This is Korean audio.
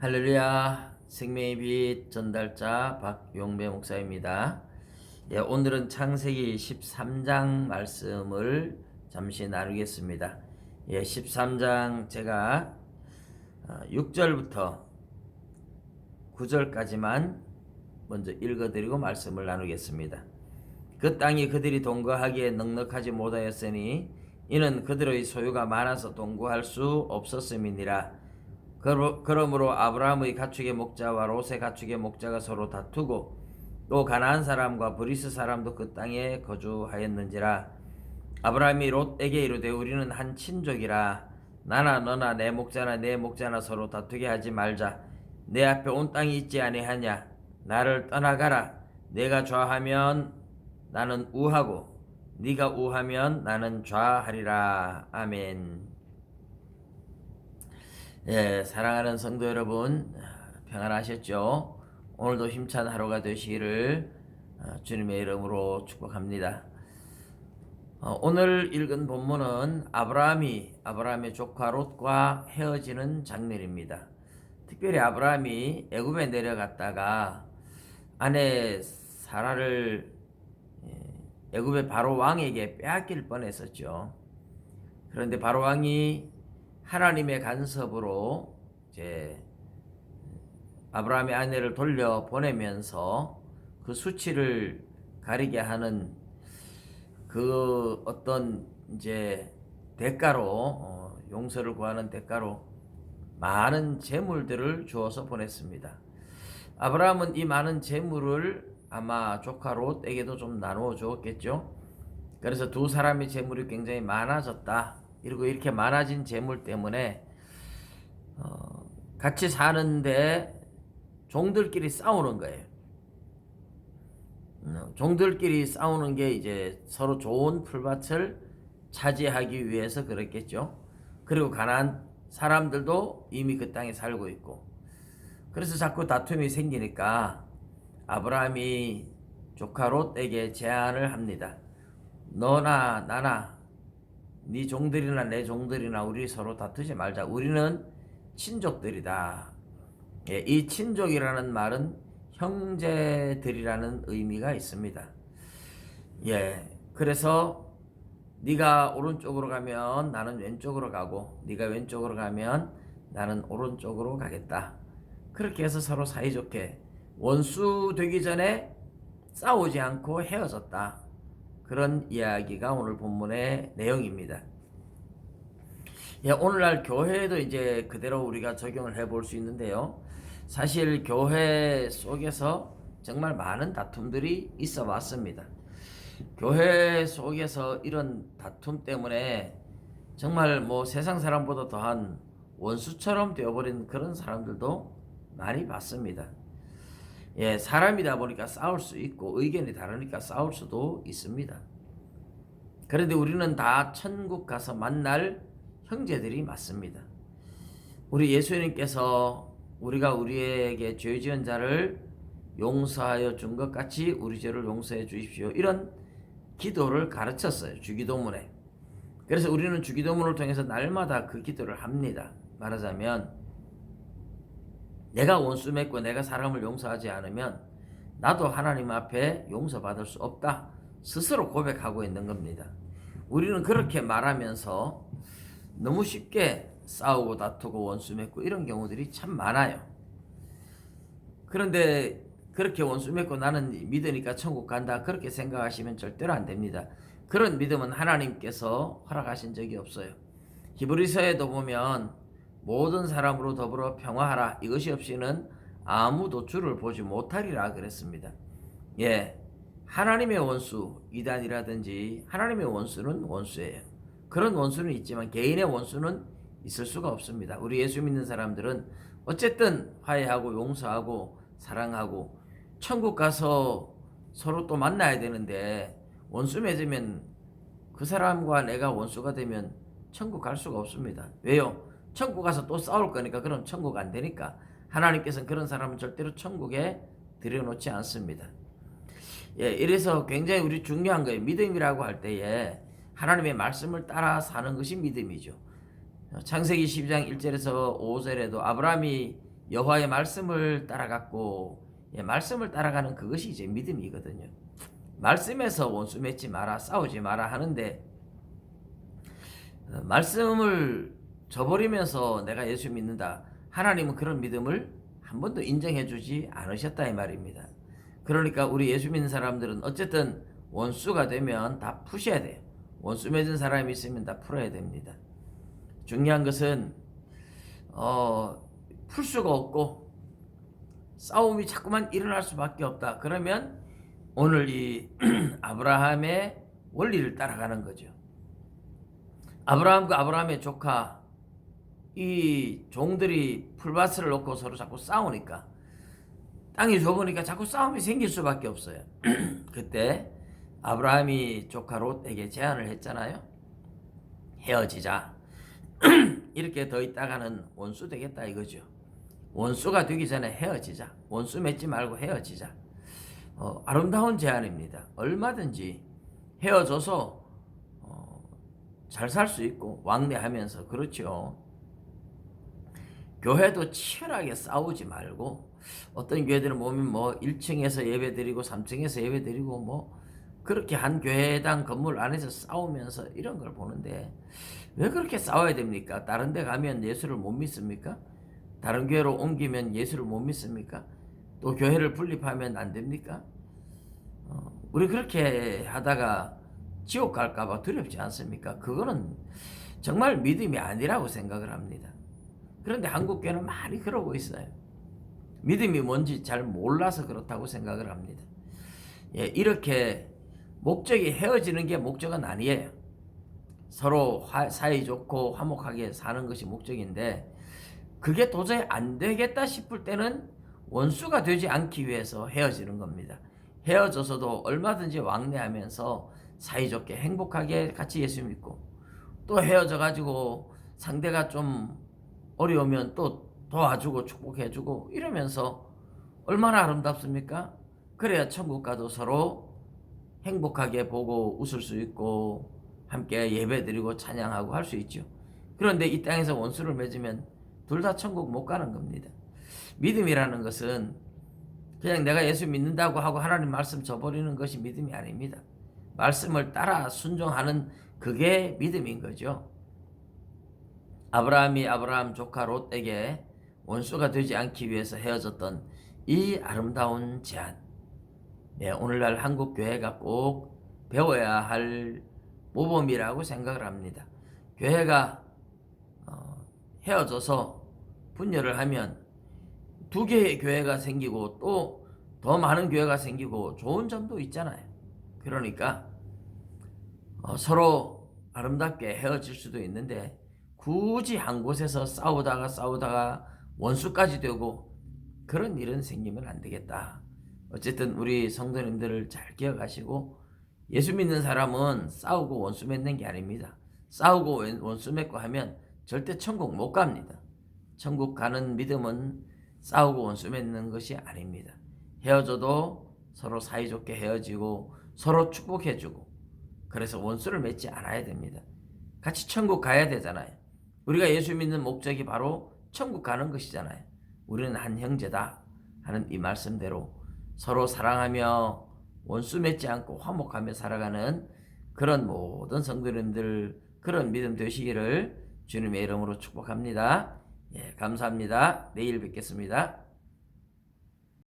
할렐루야 생명의 빛 전달자 박용배 목사입니다. 예, 오늘은 창세기 13장 말씀을 잠시 나누겠습니다. 예, 13장 제가 6절부터 9절까지만 먼저 읽어드리고 말씀을 나누겠습니다. 그 땅이 그들이 동거하기에 넉넉하지 못하였으니 이는 그들의 소유가 많아서 동거할 수 없었음이니라. 그러- 그러므로 아브라함의 가축의 목자와 롯의 가축의 목자가 서로 다투고 또 가나안 사람과 브리스 사람도 그 땅에 거주하였는지라. 아브라함이 롯에게 이르되 우리는 한 친족이라. 나나 너나 내 목자나 내 목자나 서로 다투게 하지 말자. 내 앞에 온 땅이 있지 아니하냐? 나를 떠나가라. 내가 좌하면 나는 우하고 네가 우하면 나는 좌하리라. 아멘. 예, 사랑하는 성도 여러분, 평안하셨죠? 오늘도 힘찬 하루가 되시기를 어, 주님의 이름으로 축복합니다. 어, 오늘 읽은 본문은 아브라함이 아브라함의 조카 롯과 헤어지는 장면입니다. 특별히 아브라함이 애굽에 내려갔다가 아내 사라를 예, 애굽의 바로 왕에게 빼앗길 뻔했었죠. 그런데 바로 왕이 하나님의 간섭으로 이제 아브라함의 아내를 돌려 보내면서 그 수치를 가리게 하는 그 어떤 이제 대가로 어, 용서를 구하는 대가로 많은 재물들을 주어서 보냈습니다. 아브라함은 이 많은 재물을 아마 조카 롯에게도 좀 나누어 주었겠죠. 그래서 두 사람의 재물이 굉장히 많아졌다. 그리고 이렇게 많아진 재물 때문에 어, 같이 사는데 종들끼리 싸우는 거예요. 음, 종들끼리 싸우는 게 이제 서로 좋은 풀밭을 차지하기 위해서 그랬겠죠. 그리고 가난 사람들도 이미 그 땅에 살고 있고 그래서 자꾸 다툼이 생기니까 아브라함이 조카 롯에게 제안을 합니다. 너나 나나 네 종들이나 내 종들이나 우리 서로 다투지 말자. 우리는 친족들이다. 예, 이 친족이라는 말은 형제들이라는 의미가 있습니다. 예, 그래서 네가 오른쪽으로 가면 나는 왼쪽으로 가고 네가 왼쪽으로 가면 나는 오른쪽으로 가겠다. 그렇게 해서 서로 사이좋게 원수 되기 전에 싸우지 않고 헤어졌다. 그런 이야기가 오늘 본문의 내용입니다. 예, 오늘날 교회에도 이제 그대로 우리가 적용을 해볼 수 있는데요. 사실 교회 속에서 정말 많은 다툼들이 있어 왔습니다. 교회 속에서 이런 다툼 때문에 정말 뭐 세상 사람보다 더한 원수처럼 되어버린 그런 사람들도 많이 봤습니다. 예, 사람이다 보니까 싸울 수 있고 의견이 다르니까 싸울 수도 있습니다. 그런데 우리는 다 천국 가서 만날 형제들이 맞습니다. 우리 예수님께서 우리가 우리에게 죄 지은 자를 용서하여 준 것 같이 우리 죄를 용서해 주십시오. 이런 기도를 가르쳤어요. 주기도문에. 그래서 우리는 주기도문을 통해서 날마다 그 기도를 합니다. 말하자면 내가 원수 맺고 내가 사람을 용서하지 않으면 나도 하나님 앞에 용서받을 수 없다. 스스로 고백하고 있는 겁니다. 우리는 그렇게 말하면서 너무 쉽게 싸우고 다투고 원수 맺고 이런 경우들이 참 많아요. 그런데 그렇게 원수 맺고 나는 믿으니까 천국 간다. 그렇게 생각하시면 절대로 안 됩니다. 그런 믿음은 하나님께서 허락하신 적이 없어요. 히브리서에도 보면 모든 사람으로 더불어 평화하라. 이것이 없이는 아무도 주를 보지 못하리라 그랬습니다. 예. 하나님의 원수, 이단이라든지 하나님의 원수는 원수예요. 그런 원수는 있지만 개인의 원수는 있을 수가 없습니다. 우리 예수 믿는 사람들은 어쨌든 화해하고 용서하고 사랑하고 천국 가서 서로 또 만나야 되는데 원수 맺으면 그 사람과 내가 원수가 되면 천국 갈 수가 없습니다. 왜요? 천국 가서 또 싸울 거니까 그럼 천국 안 되니까 하나님께서는 그런 사람은 절대로 천국에 들여놓지 않습니다. 예, 이래서 굉장히 우리 중요한 거예요. 믿음이라고 할 때에 하나님의 말씀을 따라 사는 것이 믿음이죠. 창세기 12장 1절에서 5절에도 아브라함이 여호와의 말씀을 따라갔고 예, 말씀을 따라가는 그것이 이제 믿음이거든요. 말씀에서 원수 맺지 마라 싸우지 마라 하는데 어, 말씀을 저버리면서 내가 예수 믿는다. 하나님은 그런 믿음을 한 번도 인정해 주지 않으셨다 이 말입니다. 그러니까 우리 예수 믿는 사람들은 어쨌든 원수가 되면 다 푸셔야 돼요. 원수 맺은 사람이 있으면 다 풀어야 됩니다. 중요한 것은 어, 풀 수가 없고 싸움이 자꾸만 일어날 수밖에 없다. 그러면 오늘 이 아브라함의 원리를 따라가는 거죠. 아브라함과 아브라함의 조카 이 종들이 풀밭을 놓고 서로 자꾸 싸우니까 땅이 좁으니까 자꾸 싸움이 생길 수밖에 없어요. 그때 아브라함이 조카 롯에게 제안을 했잖아요. 헤어지자. 이렇게 더 있다가는 원수 되겠다 이거죠. 원수가 되기 전에 헤어지자. 원수 맺지 말고 헤어지자. 어, 아름다운 제안입니다. 얼마든지 헤어져서 어, 잘살 수 있고 왕래하면서 그렇죠. 교회도 치열하게 싸우지 말고 어떤 교회들은 보면 뭐 1층에서 예배드리고 3층에서 예배드리고 뭐 그렇게 한 교회당 건물 안에서 싸우면서 이런 걸 보는데 왜 그렇게 싸워야 됩니까? 다른 데 가면 예수를 못 믿습니까? 다른 교회로 옮기면 예수를 못 믿습니까? 또 교회를 분립하면 안 됩니까? 어, 우리 그렇게 하다가 지옥 갈까봐 두렵지 않습니까? 그거는 정말 믿음이 아니라고 생각을 합니다. 그런데 한국 교회는 많이 그러고 있어요. 믿음이 뭔지 잘 몰라서 그렇다고 생각을 합니다. 예, 이렇게 목적이 헤어지는 게 목적은 아니에요. 서로 화, 사이 좋고 화목하게 사는 것이 목적인데 그게 도저히 안 되겠다 싶을 때는 원수가 되지 않기 위해서 헤어지는 겁니다. 헤어져서도 얼마든지 왕래하면서 사이좋게 행복하게 같이 예수 믿고 또 헤어져 가지고 상대가 좀 어려우면 또 도와주고 축복해주고 이러면서 얼마나 아름답습니까? 그래야 천국 가도 서로 행복하게 보고 웃을 수 있고 함께 예배드리고 찬양하고 할 수 있죠. 그런데 이 땅에서 원수를 맺으면 둘 다 천국 못 가는 겁니다. 믿음이라는 것은 그냥 내가 예수 믿는다고 하고 하나님 말씀 저버리는 것이 믿음이 아닙니다. 말씀을 따라 순종하는 그게 믿음인 거죠. 아브라함이 아브라함 조카 롯에게 원수가 되지 않기 위해서 헤어졌던 이 아름다운 제안. 네, 오늘날 한국 교회가 꼭 배워야 할 모범이라고 생각을 합니다. 교회가 어, 헤어져서 분열을 하면 두 개의 교회가 생기고 또 더 많은 교회가 생기고 좋은 점도 있잖아요. 그러니까 어, 서로 아름답게 헤어질 수도 있는데 굳이 한 곳에서 싸우다가 싸우다가 원수까지 되고 그런 일은 생기면 안 되겠다. 어쨌든 우리 성도님들을 잘 기억하시고 예수 믿는 사람은 싸우고 원수 맺는 게 아닙니다. 싸우고 원수 맺고 하면 절대 천국 못 갑니다. 천국 가는 믿음은 싸우고 원수 맺는 것이 아닙니다. 헤어져도 서로 사이좋게 헤어지고 서로 축복해주고 그래서 원수를 맺지 않아야 됩니다. 같이 천국 가야 되잖아요. 우리가 예수 믿는 목적이 바로 천국 가는 것이잖아요. 우리는 한 형제다 하는 이 말씀대로 서로 사랑하며 원수 맺지 않고 화목하며 살아가는 그런 모든 성도님들 그런 믿음 되시기를 주님의 이름으로 축복합니다. 예, 감사합니다. 내일 뵙겠습니다.